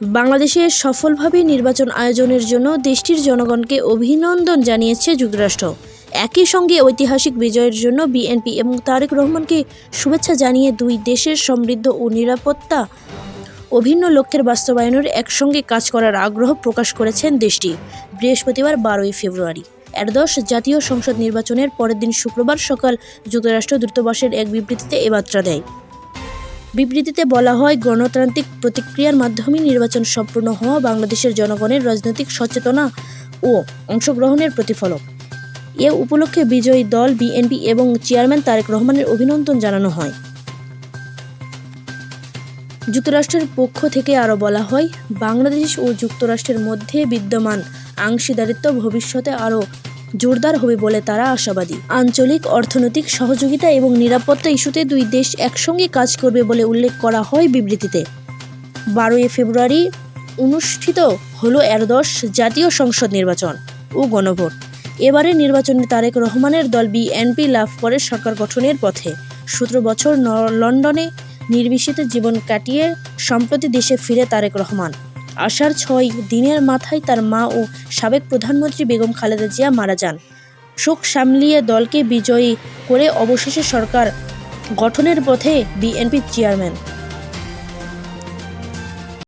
বাংলাদেশে সফলভাবে নির্বাচন আয়োজনের জন্য দেশটির জনগণকে অভিনন্দন জানিয়েছে যুক্তরাষ্ট্র। একই সঙ্গে ঐতিহাসিক বিজয়ের জন্য বিএনপি এবং তারেক রহমানকে শুভেচ্ছা জানিয়ে দুই দেশের সমৃদ্ধ ও নিরাপত্তা অভিন্ন লক্ষ্যের বাস্তবায়নের একসঙ্গে কাজ করার আগ্রহ প্রকাশ করেছেন দেশটি। বৃহস্পতিবার বারোই ফেব্রুয়ারি। এরদশ জাতীয় সংসদ নির্বাচনের পরের দিন শুক্রবার সকাল যুক্তরাষ্ট্র দূতাবাসের এক বিবৃতিতে এ বার্তা দেয়। বিবৃতিতে বলা হয়, গণতান্ত্রিক প্রতিক্রিয়ার মাধ্যমে নির্বাচন সম্পূর্ণ হওয়া বাংলাদেশের জনগণের রাজনৈতিক সচেতনা ও অংশগ্রহণের প্রতিফলক। এ উপলক্ষে বিজয়ী দল, বিএনপি এবং চেয়ারম্যান তারেক রহমানের অভিনন্দন জানানো হয়। যুক্তরাষ্ট্রের পক্ষ থেকে আরও বলা হয়, বাংলাদেশ ও যুক্তরাষ্ট্রের মধ্যে বিদ্যমান অংশীদারিত্ব ভবিষ্যতে আরও জোরদার হবে বলে তারা আশাবাদী। আঞ্চলিক অর্থনৈতিক সহযোগিতা এবং নিরাপত্তা ইস্যুতে দুই দেশ একসঙ্গে কাজ করবে বলে উল্লেখ করা হয় বিবৃতিতে। বারোই ফেব্রুয়ারি অনুষ্ঠিত হলো এরদশ জাতীয় সংসদ নির্বাচন ও গণভোট। এবারে নির্বাচনে তারেক রহমানের দল বিএনপি লাভ করে সরকার গঠনের পথে। সতেরো বছর লন্ডনে নির্বিষিত জীবন কাটিয়ে সম্প্রতি দেশে ফিরে তারেক রহমান। আষাঢ় ছয় দিনের মাথায় তার মা ও সাবেক প্রধানমন্ত্রী বেগম খালেদা জিয়া মারা যান। শোক সামলিয়ে দলকে বিজয়ী করে অবশেষে সরকার গঠনের পথে বিএনপি চেয়ারম্যান।